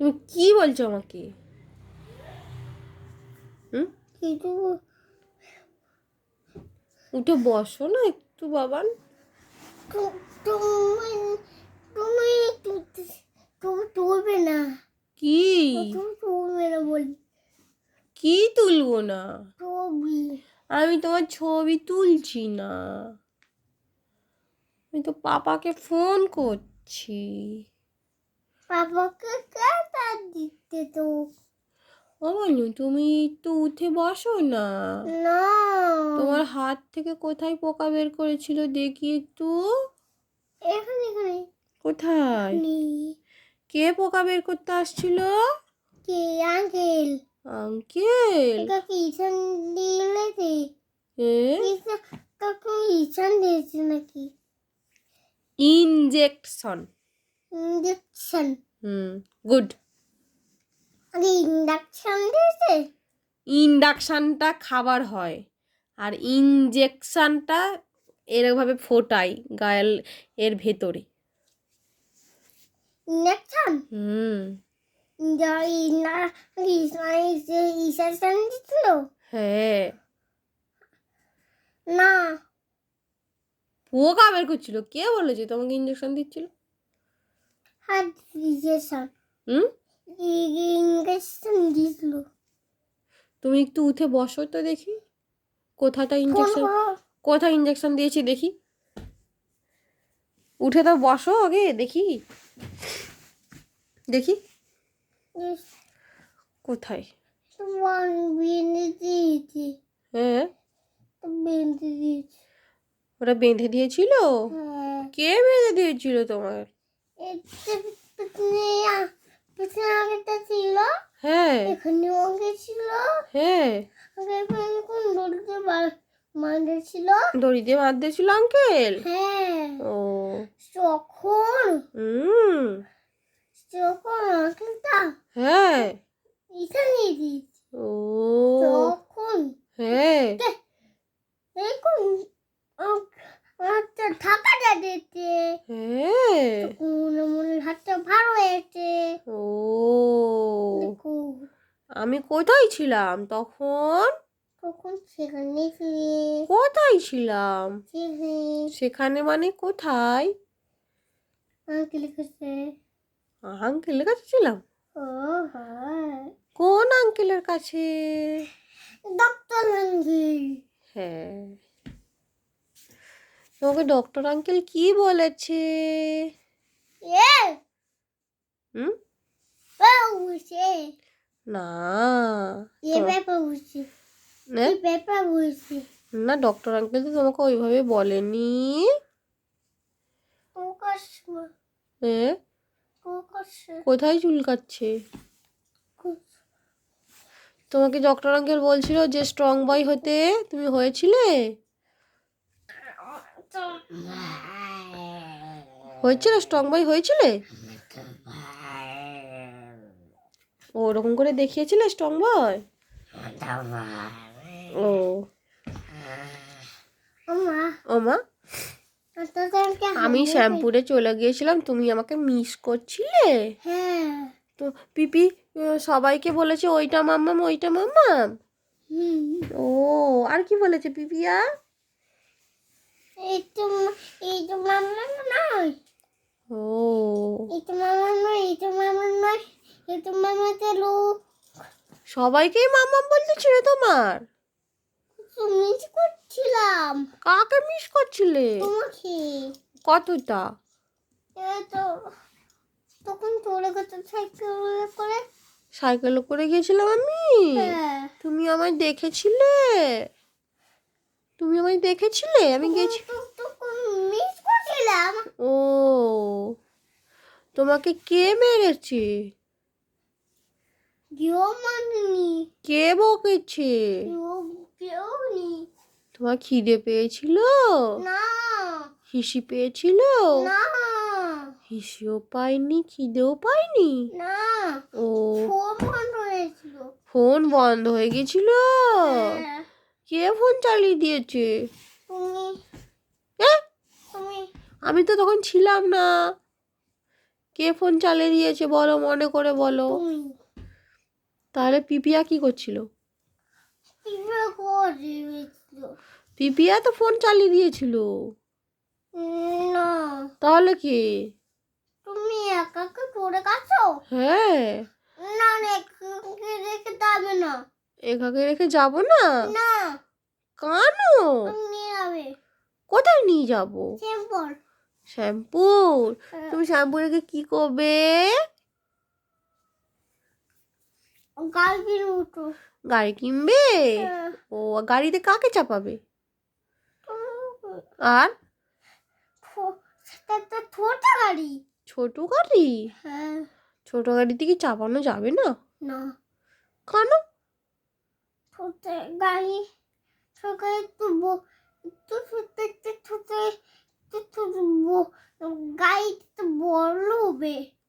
তুমি কি বলছো আমাকে? হুম? কিন্তু উঠে বসো না একটু বাবান। তুমি তুলবে না। কি? তুমি তুলবে না বলি কি তুলবো না? ছবি। আমি তোমার ছবি তুলছি না। আমি তো পাপাকে ফোন করছি। পাপাকে কেটা দিতে তো? তুমি একটু উঠে বসো না। না। তোমার হাত থেকে কোথায় পোকা বের করেছিল দেখি একটু। এখানে এখানে। কোথায়? কে পোকা বের করতে আসছিল? কে? আঙ্কেল। দিয়েছে নাকি? ইনজেকশন। ইঞ্জেকশন হুম গুড আগে ইন্ডাকশন দিয়েছে? ইন্ডাকশানটা খাবার হয়। আর ইনজেকশানটা এরকমভাবে ফোটাই গায়েল এর ভেতরে। ইন্ডাকশন হুম। যা ইনা ইসান দিছিল হ্যাঁ। না। পোকা বের করছিল। কে বলেছে? তোমাকে ইঞ্জেকশন দিচ্ছিল? হুম তুমি একটু উঠে বসো তো দেখি। কোথাটা ইঞ্জেকশন কোথায় ইঞ্জেকশন দিয়েছি দেখি। উঠে তো বসো আগে দেখি। দেখি। কোথায়? হ্যাঁ। ওটা বেঁধে দিয়েছিল? হ্যাঁ। কে বেঁধে দিয়েছিল তোমার? ছিল। হ্যাঁ। এখানেও আগে ছিল। হ্যাঁ। কোন দড়িতে মাঝে ছিল দড়ি দিয়ে বাঁধ দিয়েছিল আঙ্কেল? হ্যাঁ। ও। তখন হুম। যখন আঙ্কেলটা হ্যাঁ। এখানে দিয়েছি। ও। তখন হ্যাঁ দেখুন হাতটা ঢাকাটা দিতে হ্যাঁ মনে মনে হাতটা ভালো হয়েছে ও দেখুন আমি কোথায় ছিলাম তখন? তখন সেখানে কোথায় ছিলাম? সেখানে সেখানে মানে কোথায়? আঙ্কেল কাছে। আঙ্কেলের কাছে ছিলাম? হ্যাঁ। কোন আঙ্কেলের কাছে? Doctor uncle. হ্যাঁ। তোমাকে ডক্টর আঙ্কেল কি বলেছে? এ! হুম? না না। ডক্টর আঙ্কেল তো তোমাকে ওইভাবে বলেনি। কোথায় চুলকাচ্ছে? তোমাকে ডক্টর আঙ্কেল বলছিল যে স্ট্রং বয় হতে তুমি হয়েছিলে? হয়েছিল? স্ট্রং বয় হয়েছিলে? ও ওরকম করে দেখিয়েছিলে স্ট্রং বয় ও। ও মা। আমি শ্যাম্পুরে চলে গিয়েছিলাম তুমি আমাকে মিস করছিলে? হ্যাঁ। তো পিপি সবাইকে বলেছে ওইটা মাম্মাম ওইটা মাম্মাম? ও আর কি বলেছে পিপিয়া এই তো এই তো মামা নয়। ও। এই তো মামা নয় এই তো মামা নয়। এই তো মামা তেলো সবাইকেই মাম্মাম বলতেছিল তোমার? মিস করছিলাম। কাকে মিস করছিলে? তোমাকে। কতটা? তো তখন চলে গেছে সাইকেল করে। সাইকেলে করে গিয়েছিলাম আমি? হ্যাঁ। তুমি আমায় দেখেছিলে? তুমি আমায় দেখেছিলে? আমি গেছি তখন মিস করছিলাম। ও তোমাকে কে মেরেছে? কে বকেছে? তোমার খিদে পেয়েছিল? হিসি পেয়েছিল? হিসিও পাইনি খিদেও পাইনি ও। ফোন বন্ধ হয়ে গেছিল? হ্যাঁ, কে ফোন চালিয়ে দিয়েছে? আমি তো তখন ছিলাম না। কে ফোন চালিয়ে দিয়েছে বলো মনে করে বলো। তাহলে পিপিয়া কি করছিল? পিপিয়া তো ফোন চালিয়ে দিয়েছিল। না। তাহলে কি? তুমি একাকে পড়ে গেছো? হ্যাঁ। না একাকে রেখে যাবে না। একাকে রেখে যাব না? না। কেন? নিয়ে যাবে। কোথায় নিয়ে যাব? সিম্পল শ্যাম্পু তুমি শ্যাম্পু রেখে কি করবে? গাড়ি কিনবে হ্যাঁ। ও গাড়িতে কাকে চাপাবে? আর? তো ছোট গাড়ি। ছোট গাড়ি? হ্যাঁ। ছোট গাড়িতে কি চাপানো যাবে না? না। কেন? ছোট গাড়ি ছোট গাড়ি একটু ব- একটু ছোট একটু ছোট একটু ছোট ব- গাড়ি একটু বড় হবে।